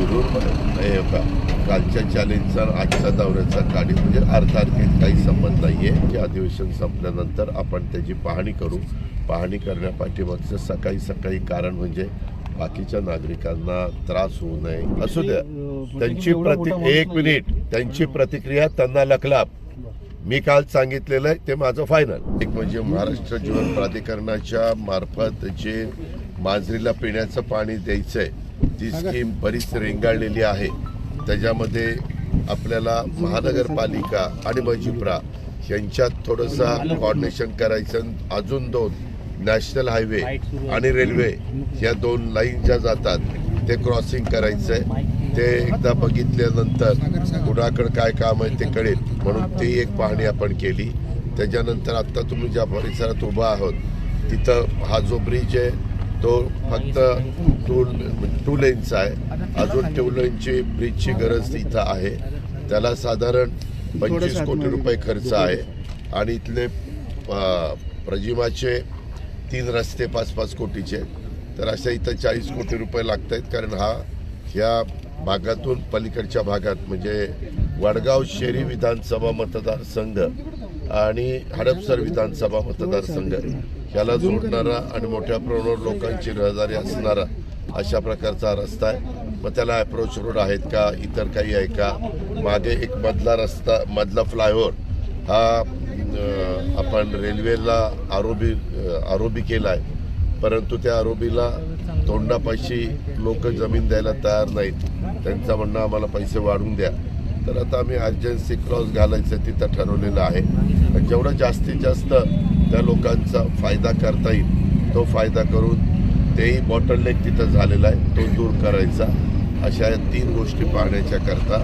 शिरूर हे का कालच्या चॅलेंजचा आजच्या दौऱ्याचा काढी म्हणजे अर्थार्थी काही संबंध नाही आहे अधिवेशन संपल्यानंतर आपण त्याची पाहणी करू. पाहणी करण्यापाठीमागचं सकाळी सकाळी कारण म्हणजे बाकीच्या नागरिकांना त्रास होऊ नये. असू द्या. त्यांची प्रति एक मिनिट त्यांची प्रतिक्रिया त्यांना लखलाप. मी काल सांगितलेलं आहे ते माझं फायनल एक म्हणजे महाराष्ट्र जीवन प्राधिकरणाच्या मार्फत जे मांजरीला पिण्याचं पाणी द्यायचंय ती स्कीम बरीच रेंगाळलेली आहे. त्याच्यामध्ये आपल्याला महानगरपालिका आणि मजिप्रा यांच्यात थोडंसं कॉर्डिनेशन करायचं अजून दोन नॅशनल हायवे आणि रेल्वे या दोन लाईन ज्या जातात ते क्रॉसिंग करायचं आहे ते एकदा बघितल्यानंतर कुणाकडे काय काम आहे ते कळेल. म्हणून ती एक पाहणी आपण केली. त्याच्यानंतर आत्ता तुम्ही ज्या परिसरात उभा आहोत तिथं हा जो ब्रिज आहे तो फक्त टू टू लेनचा आहे. अजून टू लेनची ब्रिजची गरज इथं आहे. त्याला साधारण पंचवीस कोटी रुपये खर्च आहे. आणि इथले प्रजिमाचे तीन रस्ते पाच पाच कोटीचे तर अशा इथं चाळीस कोटी रुपये लागत आहेत कारण हा ह्या भागातून पलीकडच्या भागात म्हणजे वडगाव शेरी विधानसभा मतदारसंघ आणि हडपसर विधानसभा मतदारसंघ. याला जोडणारा आणि मोठ्या प्रमाणावर लोकांची रहदारी असणारा अशा प्रकारचा रस्ता आहे. मग त्याला अप्रोच रोड आहेत का? इतर काही आहे का? मागे एक मधला रस्ता मधला फ्लायओव्हर हा आपण रेल्वेला आरोबी आरोबी केला आहे. परंतु त्या आरोबीला तोंडापाशी लोक जमीन द्यायला तयार नाहीत. त्यांचं म्हणणं आम्हाला पैसे वाढवून द्या. तर आता आम्ही अर्जन्सी क्रॉस घालायचं तिथं ठरवलेलं आहे. जेवढं जास्तीत जास्त त्या लोकांचा फायदा करता येईल. तो फायदा करून तेही बॉटलनेक तिथं झालेला आहे. तो दूर करायचा. अशा या तीन गोष्टी पाहण्याच्या करता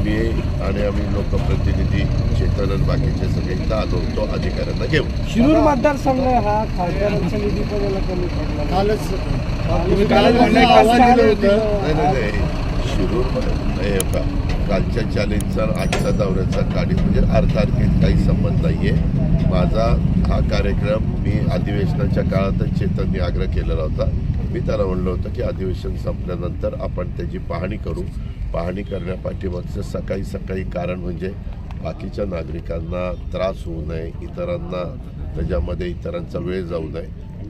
मी आणि आम्ही लोकप्रतिनिधी चेतन बाकीचे सगळे इथं आलो होतो. अधिकाऱ्यांना घेऊन. शिरूर मतदारसंघ हा खासदारांच्या निधी पदाला कमी पडला. कालच. तुम्ही कालच म्हणलं एक आव्हान दिलं होतं. नाही नाही नाही. शिरूर हे का कालच्या चॅलेंजचा आजच्या दौऱ्याचा काढी म्हणजे अर्थार्थी काही संबंध नाही आहे माझा हा कार्यक्रम मी अधिवेशनाच्या काळातच चेतनने आग्रह केलेला होता. मी त्याला म्हणलं होतं की अधिवेशन संपल्यानंतर आपण त्याची पाहणी करू. पाहणी करण्यापाठीमागचं सकाळी सकाळी कारण म्हणजे बाकीच्या नागरिकांना त्रास होऊ नये इतरांना त्याच्यामध्ये इतरांचा वेळ जाऊ नये.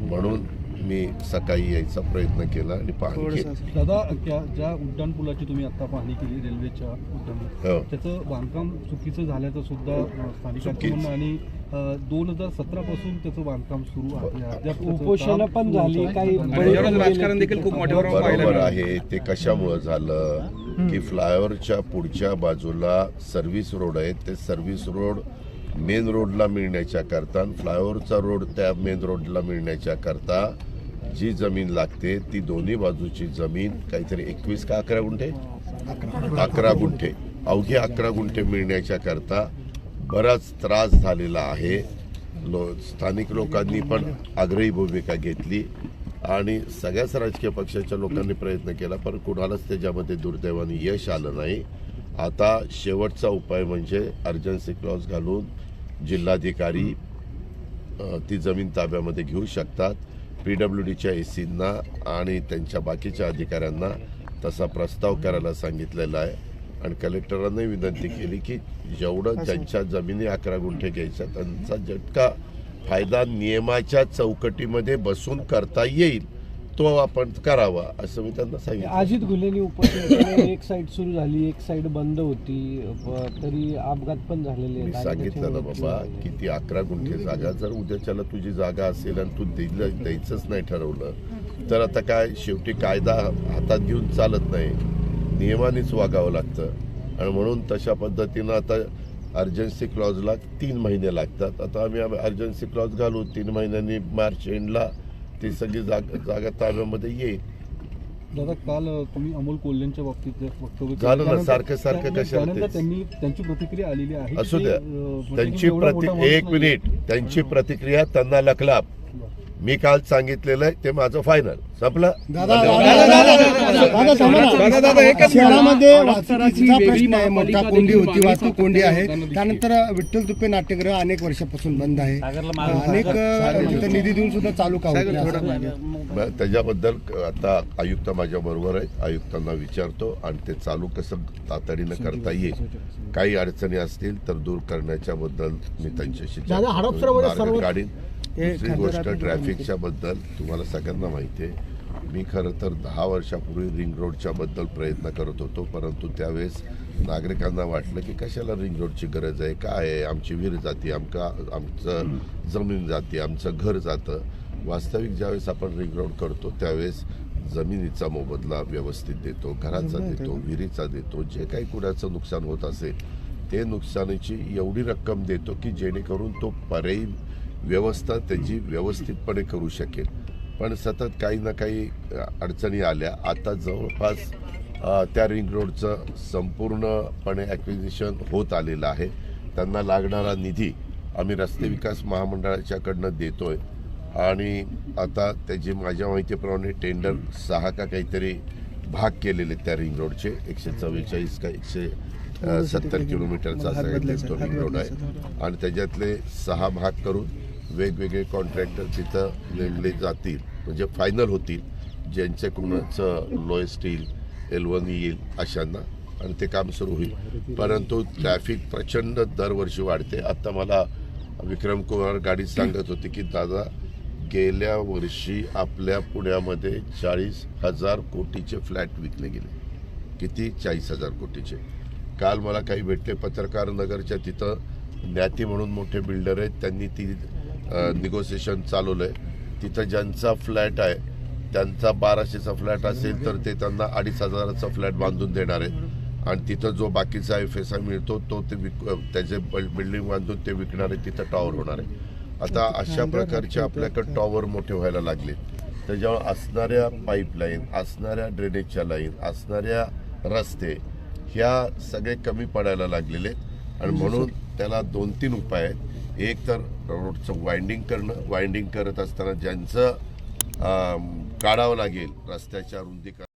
म्हणून मी सकाळी यायचा प्रयत्न केला आणि पाहणी केली दादा त्या ज्या उड्डाण पुलाची तुम्ही आता पाहणी केली रेल्वेच्या उड्डाण हो. त्याचं बांधकाम चुकीचं झाल्याचं सुद्धा. म्हणणं आणि दोन हजार सतरा पासून त्याचं बांधकाम सुरू त्याचं उपोषणं पण झाली. काही राजकारण. देखील खूप मोठ्या प्रमाणावर पाहायला बरोबर. आहे ते कशामुळं झालं की फ्लायओव्हरच्या पुढच्या बाजूला सर्व्हिस रोड आहे ते सर्व्हिस रोड मेन रोडला मिळण्याच्या करता आणि फ्लायओव्हरचा रोड त्या मेन रोडला मिळण्याच्या करता जी जमीन लागते ती दोन्ही बाजूची जमीन काहीतरी एकवीस का अकरा गुंठे? अकरा गुंठे. अवघे अकरा गुंठे मिळण्याच्या करता बराच त्रास झालेला आहे. लो स्थानिक लोकांनी पण आग्रही भूमिका घेतली आणि सगळ्याच राजकीय पक्षाच्या लोकांनी प्रयत्न केला पण कुणालाच त्याच्यामध्ये दुर्दैवाने यश आलं नाही. आता शेवटचा उपाय म्हणजे अर्जन्सी क्लॉज घालून जिल्हाधिकारी ती जमीन ताब्यामध्ये घेऊ शकतात. पी डब्ल्यू डीच्या ए सींना आणि त्यांच्या बाकीच्या अधिकाऱ्यांना तसा प्रस्ताव करायला सांगितलेला आहे. आणि कलेक्टरांनाही विनंती केली की जेवढं ज्यांच्या जमिनी अकरा गुंठे घ्यायच्या त्यांचा झटका फायदा नियमाच्या चौकटीमध्ये बसून करता येईल. तो आपण करावा असं मी त्यांना सांगितलं. अजित उपोषण केलं. एक साईड सुरू झाली एक साईड बंद होती. तरी अपघात पण झालेले. मी सांगितलं ना बाबा की ती अकरा गुंठे जागा जर उद्याच्याला तुझी जागा असेल आणि तू दिलं द्यायचंच नाही ठरवलं तर आता काय शेवटी कायदा हातात घेऊन चालत नाही. नियमानेच वागावं लागतं. आणि म्हणून तशा पद्धतीनं आता अर्जन्सी क्लॉजला तीन महिने लागतात. आता आम्ही अर्जन्सी क्लॉज घालू तीन महिन्यांनी मार्च एंडला ती सगळी जागा जागा ताब्यामध्ये येईल दादा काल तुम्ही अमोल कोल्हेंच्या बाबतीत जे वक्तव्य केलं, झालं ना, त्यानंतर- सारखं- सारखं त्यानंतर- कशाला त्यानंतर तेच? त्यांनी त्यांची प्रतिक्रिया आलेली आहे. असू की, द्या अं, म्हणजे त्यांची एवढा माणूस एक. मिनिट. त्यांची प्रतिक्रिया त्यांना लखलाप मी काल सांगितलेलं आहे ते माझं फायनल संपलं दादा दादा दादा थांबा ना. दादा, एकच शहरामध्ये मिनिट. वाहतुकीचा वेगळी प्रश्न आहे महापालिका मोठा कोंडी देखील होती वाहतूक कोंडी आहे. त्यानंतर विठ्ठल तुपे नाट्यगृह अनेक वर्षापासून बंद आहे अनेक तिथं निधी देऊन सुद्धा चालू का त्याच्याबद्दल आता आयुक्त माझ्या बरोबर आहेत आयुक्तांना विचारतो आणि ते चालू कसं तातडीनं करता येईल काही अडचणी असतील तर दूर करण्याच्या बद्दल मी त्यांच्याशी काढीन हे दुसरी गोष्ट ट्रॅफिकच्या बद्दल तुम्हाला सगळ्यांना माहिती आहे. मी खरं तर दहा वर्षापूर्वी रिंग रोडच्या बद्दल प्रयत्न करत होतो परंतु त्यावेळेस नागरिकांना वाटलं की कशाला रिंग रोडची गरज आहे? काय आहे? आमची विहीर जाते आमका आमचं जमीन जाते आमचं घर जातं. वास्तविक ज्यावेळेस आपण रिंग रोड करतो त्यावेळेस जमिनीचा मोबदला व्यवस्थित देतो घराचा देतो विहिरीचा देतो जे काही कुणाचं नुकसान होत असेल ते नुकसानीची एवढी रक्कम देतो की जेणेकरून तो पर्यायी व्यवस्था त्याची व्यवस्थितपणे करू शकेल. पण सतत काही ना काही अडचणी आल्या. आता जवळपास त्या रिंग रोडचं संपूर्णपणे ॲक्विजिशन होत आलेलं आहे. त्यांना लागणारा निधी आम्ही रस्ते विकास महामंडळाच्याकडनं देतोय. आणि आता त्याची माझ्या माहितीप्रमाणे टेंडर सहा का काहीतरी भाग केलेले त्या रिंग रोडचे एकशे चव्वेचाळीस का एकशे सत्तर किलोमीटरचा असा तो रिंग रोड आहे. आणि त्याच्यातले सहा भाग करून वेगवेगळे कॉन्ट्रॅक्टर तिथं नेमले जातील. म्हणजे फायनल होतील. ज्यांचे लोय लोएस्ट येईल येईल अशांना. आणि ते काम सुरू होईल. परंतु ट्रॅफिक प्रचंड दरवर्षी वाढते. आता मला विक्रम कुमार गाडी सांगत होती की दादा गेल्या वर्षी आपल्या पुण्यामध्ये चाळीस हजार कोटीचे फ्लॅट विकले गेले. किती? चाळीस हजार कोटीचे. काल मला काही भेटले. पत्रकार नगरच्या तिथं ज्ञाती म्हणून मोठे बिल्डर आहेत. त्यांनी ती निगोसिएशन चालवलं आहे तिथं ज्यांचा फ्लॅट आहे त्यांचा बाराशेचा फ्लॅट असेल तर ते त्यांना अडीच हजाराचा फ्लॅट बांधून देणार आहेत आणि तिथं जो बाकीचा एफ एस आय मिळतो तो ते विक त्याचे बिल्डिंग बांधून ते विकणार आहे तिथं टॉवर होणार आहे. आता अशा प्रकारचे आपल्याकडे टॉवर मोठे व्हायला लागले. त्याच्यावर असणाऱ्या पाईपलाईन असणाऱ्या ड्रेनेजच्या लाईन असणाऱ्या रस्ते ह्या सगळे कमी पडायला लागलेले. आहेत आणि म्हणून त्याला दोन तीन उपाय आहेत. एक तर रोडचं वाइंडिंग करणं. वाइंडिंग करत असताना ज्यांचं काढावं लागेल रस्त्याच्या रुंदीकरण